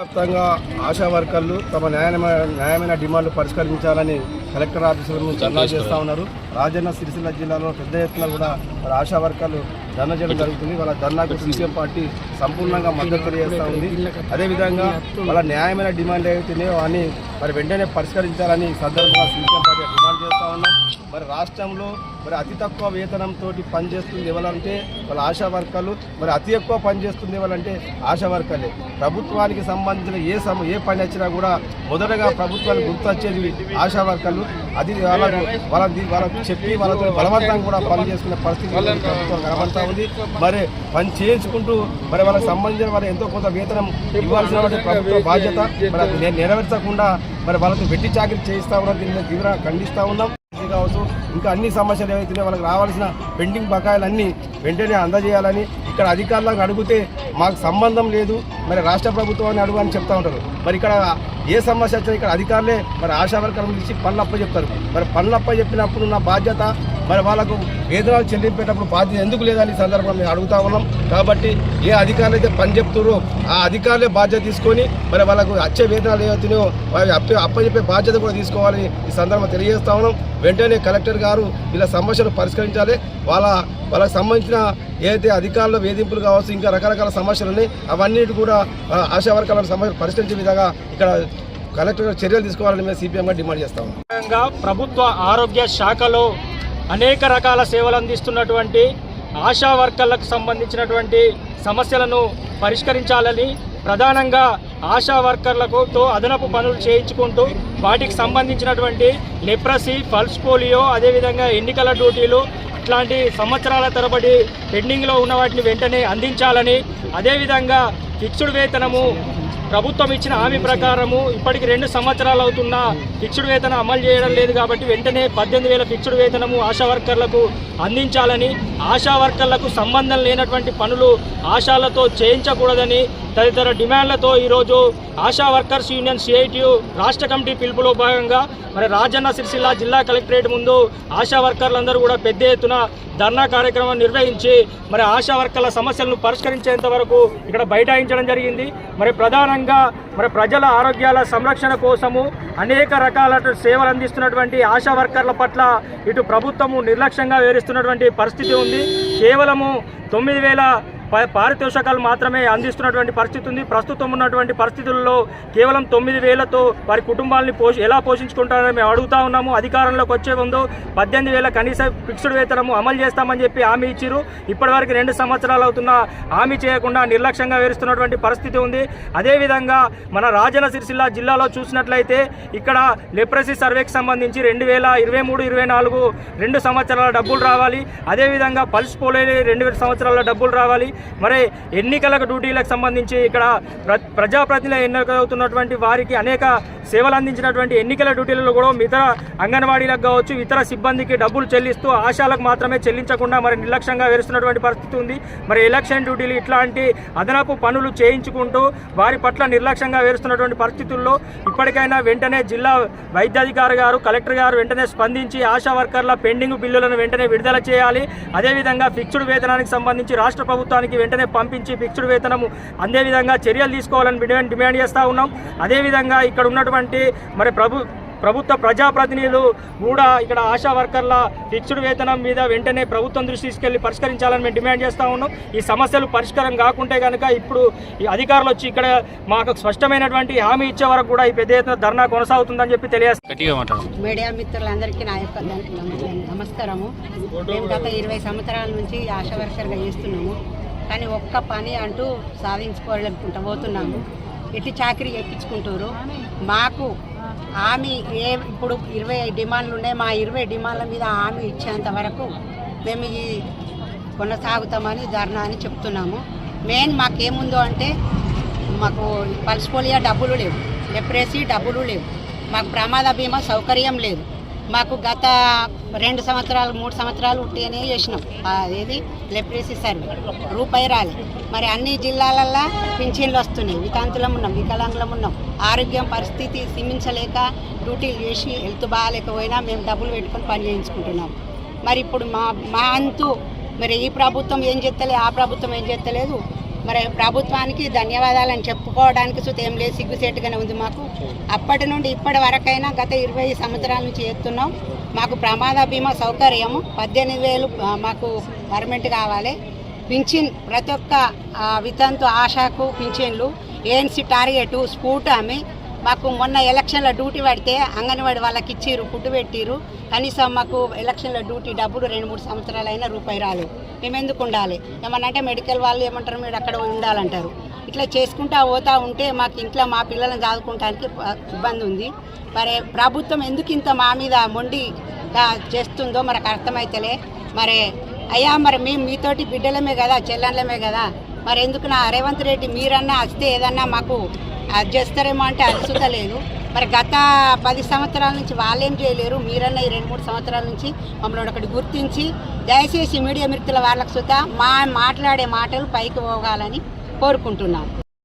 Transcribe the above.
వ్యాప్తంగా ఆశా వర్కర్లు తమ న్యాయమైన న్యాయమైన డిమాండ్లు పరిష్కరించాలని కలెక్టర్ ఆఫీసుల నుంచి ధర్నా చేస్తూ ఉన్నారు. రాజన్న సిరిసిల్ల జిల్లాలో పెద్ద ఎత్తున కూడా మరి ఆశా వర్కర్లు ధర్నా చేయడం జరుగుతుంది. వాళ్ళ ధర్నాకు సీపీఎం పార్టీ సంపూర్ణంగా మద్దతు తెలియజేస్తూ ఉంది. అదేవిధంగా వాళ్ళ న్యాయమైన డిమాండ్ ఏవైతున్నాయో అని మరి వెంటనే పరిష్కరించాలని సందర్భంగా సీపీఎం పార్టీ డిమాండ్ చేస్తూ ఉన్నాం. మరి రాష్ట్రంలో మరి అతి తక్కువ వేతనంతో పనిచేస్తుంది ఎవరంటే వాళ్ళ ఆశా వర్కర్లు. మరి అతి ఎక్కువ పనిచేస్తుంది ఎవరంటే ఆశా వర్కర్లే. ప్రభుత్వానికి సంబంధించిన ఏ సమ ఏ పని వచ్చినా కూడా మొదటగా ప్రభుత్వానికి గుర్తొచ్చేది ఆశా వర్కర్లు. అది వాళ్ళకు వాళ్ళకి వాళ్ళకు చెప్పి వాళ్ళతో బలవంతంగా కూడా పని చేసుకునే పరిస్థితి ప్రభుత్వం కనబడతా ఉంది. మరి పని చేయించుకుంటూ మరి వాళ్ళకి సంబంధించిన వాళ్ళు ఎంతో కొంత వేతనం ఇవ్వాల్సిన ప్రభుత్వ బాధ్యత. మరి అది నెరవేర్చకుండా మరి వాళ్ళతో వెట్టి చాకరీ చేయిస్తా ఉన్నాం దీన్ని మేము తీవ్రంగా ఖండిస్తా ఉన్నాం. కావచ్చు. ఇంకా అన్ని సమస్యలు ఏవైతే వాళ్ళకి రావాల్సిన పెండింగ్ బకాయిలన్నీ వెంటనే అందజేయాలని ఇక్కడ అధికారులకు అడిగితే మాకు సంబంధం లేదు. మరి రాష్ట్ర ప్రభుత్వాన్ని అడుగు అని చెప్తా ఉంటారు. మరి ఇక్కడ ఏ సమస్య వచ్చినా ఇక్కడ అధికారులే మరి ఆశా వర్కర్లు ఇచ్చి పనులప్ప చెప్తారు. మరి పనులప్ప చెప్పినప్పుడు ఉన్న బాధ్యత మరి వాళ్ళకు వేతనాలు చెల్లింపేటప్పుడు బాధ్యత ఎందుకు లేదని ఈ సందర్భంగా మేము అడుగుతా ఉన్నాం. కాబట్టి ఏ అధికారులు అయితే పని చెప్తారో ఆ అధికారులే బాధ్యత తీసుకొని మరి వాళ్ళకు వచ్చే వేతనాలు ఏవైతున్నాయో వారి అప్ప అప్పచెప్పే బాధ్యత కూడా తీసుకోవాలని ఈ సందర్భంగా తెలియజేస్తా ఉన్నాం. వెంటనే కలెక్టర్ గారు ఇలా సమస్యలు పరిష్కరించాలి. వాళ్ళ వాళ్ళకి సంబంధించిన ఏదైతే అధికారుల వేధింపులు కావచ్చు ఇంకా రకరకాల సమస్యలు ఉన్నాయి. అవన్నీ కూడా ఆశా వర్గాల సమస్యలు పరిష్కరించే విధంగా ఇక్కడ కలెక్టర్ చర్యలు తీసుకోవాలని మేము సిపిఎంగా డిమాండ్ చేస్తాం ముఖ్యంగా ప్రభుత్వ ఆరోగ్య శాఖలో అనేక రకాల సేవలు అందిస్తున్నటువంటి ఆశా వర్కర్లకు సంబంధించినటువంటి సమస్యలను పరిష్కరించాలని ప్రధానంగా ఆశా వర్కర్లకు తో అదనపు పనులు చేయించుకుంటూ వాటికి సంబంధించినటువంటి లెప్రసీ పల్స్ పోలియో అదేవిధంగా ఎన్నికల డ్యూటీలు ఇట్లాంటి సంవత్సరాల తరబడి పెండింగ్లో ఉన్న వాటిని వెంటనే అందించాలని అదేవిధంగా ఫిక్స్డ్ వేతనము ప్రభుత్వం ఇచ్చిన హామీ ప్రకారము ఇప్పటికి రెండు సంవత్సరాలు అవుతున్న ఫిక్స్డ్ వేతనం అమలు చేయడం లేదు కాబట్టి వెంటనే పద్దెనిమిది వేల ఫిక్స్డ్ వేతనము ఆశా వర్కర్లకు అందించాలని ఆశా వర్కర్లకు సంబంధం లేనటువంటి పనులు ఆశాలతో చేయించకూడదని తదితర డిమాండ్లతో ఈరోజు ఆశా వర్కర్స్ యూనియన్ సిఐటియు రాష్ట్ర కమిటీ పిలుపులో భాగంగా మరి రాజన్న సిరిసిల్ల జిల్లా కలెక్టరేట్ ముందు ఆశా వర్కర్లందరూ కూడా పెద్ద ఎత్తున ధర్నా కార్యక్రమం నిర్వహించి మరి ఆశా వర్కర్ల సమస్యలను పరిష్కరించేంత వరకు ఇక్కడ బైఠాయించడం జరిగింది. మరి ప్రధాన ప్రధానంగా మరి ప్రజల ఆరోగ్యాల సంరక్షణ కోసము అనేక రకాల సేవలు అందిస్తున్నటువంటి ఆశా వర్కర్ల పట్ల ఇటు ప్రభుత్వము నిర్లక్ష్యంగా వేరుస్తున్నటువంటి పరిస్థితి ఉంది. కేవలము తొమ్మిది వేల పారితోషకాలు మాత్రమే అందిస్తున్నటువంటి పరిస్థితి ఉంది. ప్రస్తుతం ఉన్నటువంటి పరిస్థితుల్లో కేవలం తొమ్మిది వేలతో వారి కుటుంబాలని పోషి ఎలా పోషించుకుంటారని మేము అడుగుతా ఉన్నాము. అధికారంలోకి వచ్చే ముందు పద్దెనిమిది వేల కనీస ఫిక్స్డ్ వేతనము అమలు చేస్తామని చెప్పి హామీ ఇచ్చారు ఇప్పటివరకు రెండు సంవత్సరాలు అవుతున్నా హామీ చేయకుండా నిర్లక్ష్యంగా వేరుస్తున్నటువంటి పరిస్థితి ఉంది. అదేవిధంగా మన రాజన సిరిసిల్ల జిల్లాలో చూసినట్లయితే ఇక్కడ లెప్రసీ సర్వేకి సంబంధించి రెండు వేల ఇరవై మూడు ఇరవై నాలుగు రెండు సంవత్సరాల డబ్బులు రావాలి. అదేవిధంగా పల్స్ పోలే రెండు వేల సంవత్సరాల డబ్బులు రావాలి. మరి ఎన్నికలకు డ్యూటీలకు సంబంధించి ఇక్కడ ప్ర ప్రజాప్రతినిధులు ఎన్నికవుతున్నటువంటి వారికి అనేక సేవలు అందించినటువంటి ఎన్నికల డ్యూటీలలో కూడా ఇతర అంగన్వాడీలకు కావచ్చు ఇతర సిబ్బందికి డబ్బులు చెల్లిస్తూ ఆశాలకు మాత్రమే చెల్లించకుండా మరి నిర్లక్ష్యంగా వేరుస్తున్నటువంటి పరిస్థితి ఉంది. మరి ఎలక్షన్ డ్యూటీలు ఇట్లాంటి అదనపు పనులు చేయించుకుంటూ వారి పట్ల నిర్లక్ష్యంగా వేరుస్తున్నటువంటి పరిస్థితుల్లో ఇప్పటికైనా వెంటనే జిల్లా వైద్యాధికారి గారు కలెక్టర్ గారు వెంటనే స్పందించి ఆశా వర్కర్ల పెండింగ్ బిల్లులను వెంటనే విడుదల చేయాలి. అదేవిధంగా ఫిక్స్డ్ వేతనానికి సంబంధించి రాష్ట్ర ప్రభుత్వానికి వెంటనే పంపించి ఫిక్స్డ్ వేతనము. అందే విధంగా చర్యలు తీసుకోవాలని డిమాండ్ డిమాండ్ చేస్తూ ఉన్నాం. అదేవిధంగా ఇక్కడ ఉన్నటువంటి మరి ప్రభు ప్రభుత్వ ప్రజాప్రతినిధులు కూడా ఇక్కడ ఆశా వర్కర్ల ఫిక్స్డ్ వేతనం మీద వెంటనే ప్రభుత్వం దృష్టి తీసుకెళ్ళి పరిష్కరించాలని మేము డిమాండ్ చేస్తూ ఉన్నాం. ఈ సమస్యలు పరిష్కారం కాకుంటే కనుక ఇప్పుడు ఈ అధికారులు వచ్చి ఇక్కడ మాకు స్పష్టమైనటువంటి హామీ ఇచ్చే వరకు కూడా ఈ పెద్ద ఎత్తున ధర్నా కొనసాగుతుందని చెప్పి తెలియజేస్తాం మీడియా మిత్రులందరికీ నా యొక్క నమస్కారము. మేము గత ఇరవై సంవత్సరాల నుంచి ఆశా వర్కర్గా చేస్తున్నాము. కానీ ఒక్క పని అంటూ సాధించుకోవాలనుకుంటా పోతున్నాము. ఎట్టి చాకరీ చేయించుకుంటారు మాకు హామీ ఏ ఇప్పుడు ఇరవై డిమాండ్లు ఉన్నాయి. మా ఇరవై డిమాండ్ల మీద హామీ ఇచ్చేంత వరకు మేము ఈ కొనసాగుతామని ధర్నా అని చెప్తున్నాము. మెయిన్ మాకేముందో అంటే మాకు పల్స్ పోలియో డబ్బులు లేవు. లెప్రసీ డబ్బులు లేవు. మాకు ప్రమాద బీమా సౌకర్యం లేదు. మాకు గత రెండు సంవత్సరాలు మూడు సంవత్సరాలు ఉంటేనే చేసినాం. ఆ, ఏది? లెప్రసీ సర్వే రూపాయి రాలే. మరి అన్ని జిల్లాలల్లో పింఛన్లు వస్తున్నాయి. వితాంతులం ఉన్నాం వికలాంగులం ఉన్నాం. ఆరోగ్యం పరిస్థితి సిమించలేక డ్యూటీలు చేసి హెల్త్ బాగాలేకపోయినా మేము డబ్బులు పెట్టుకొని పని చేయించుకుంటున్నాం. మరి ఇప్పుడు మా మా అంతు మరి ఈ ప్రభుత్వం ఏం చేస్తలేదు ఆ ప్రభుత్వం ఏం చేస్తలేదు? మరి ప్రభుత్వానికి ధన్యవాదాలని చెప్పుకోవడానికి సుత ఏం లేదు సిగ్గుసేటుగానే ఉంది మాకు. అప్పటి నుండి ఇప్పటి వరకైనా గత ఇరవై సంవత్సరాల నుంచి చేస్తున్నాం మాకు ప్రమాద బీమా సౌకర్యము పద్దెనిమిది వేలు మాకు పర్మనెంట్ కావాలి. పింఛన్ ప్రతి ఒక్క వితంతు ఆశకు పింఛన్లు ఏఎన్సీ టార్గెట్ స్కూట్ మాకు మొన్న ఎలక్షన్లో డ్యూటీ పడితే అంగన్వాడి వాళ్ళకి ఇచ్చిర్రు ఫుడ్ పెట్టిర్రు. కనీసం మాకు ఎలక్షన్లో డ్యూటీ డబ్బులు రెండు మూడు సంవత్సరాలు అయినా రూపాయి రాలేదు మేము ఎందుకు ఉండాలి? ఏమన్నంటే మెడికల్ వాళ్ళు ఏమంటారు మీరు అక్కడ ఉండాలంటారు. ఇట్లా చేసుకుంటా పోతా ఉంటే మాకు ఇంట్లో మా పిల్లలను చదువుకోవడానికి ఇబ్బంది ఉంది. మరి ప్రభుత్వం ఎందుకు ఇంత మా మీద మొండి చేస్తుందో మనకు అర్థమైతలే. మరి అయ్యా మరి మేము మీతోటి బిడ్డలమే కదా చెల్లెళ్ళమే కదా. మరి ఎందుకు నా రేవంత్ రెడ్డి మీరన్నా వస్తే ఏదన్నా మాకు అది చేస్తారేమో అంటే అది లేదు. మరి గత పది సంవత్సరాల నుంచి వాళ్ళేం చేయలేరు. మీరన్న ఈ రెండు మూడు సంవత్సరాల నుంచి మమ్మల్ని ఒకటి గుర్తించి దయచేసి మీడియా మిత్రుల వాళ్ళకు సుతా మా మాట్లాడే మాటలు పైకి పోగాలని కోరుకుంటున్నాం.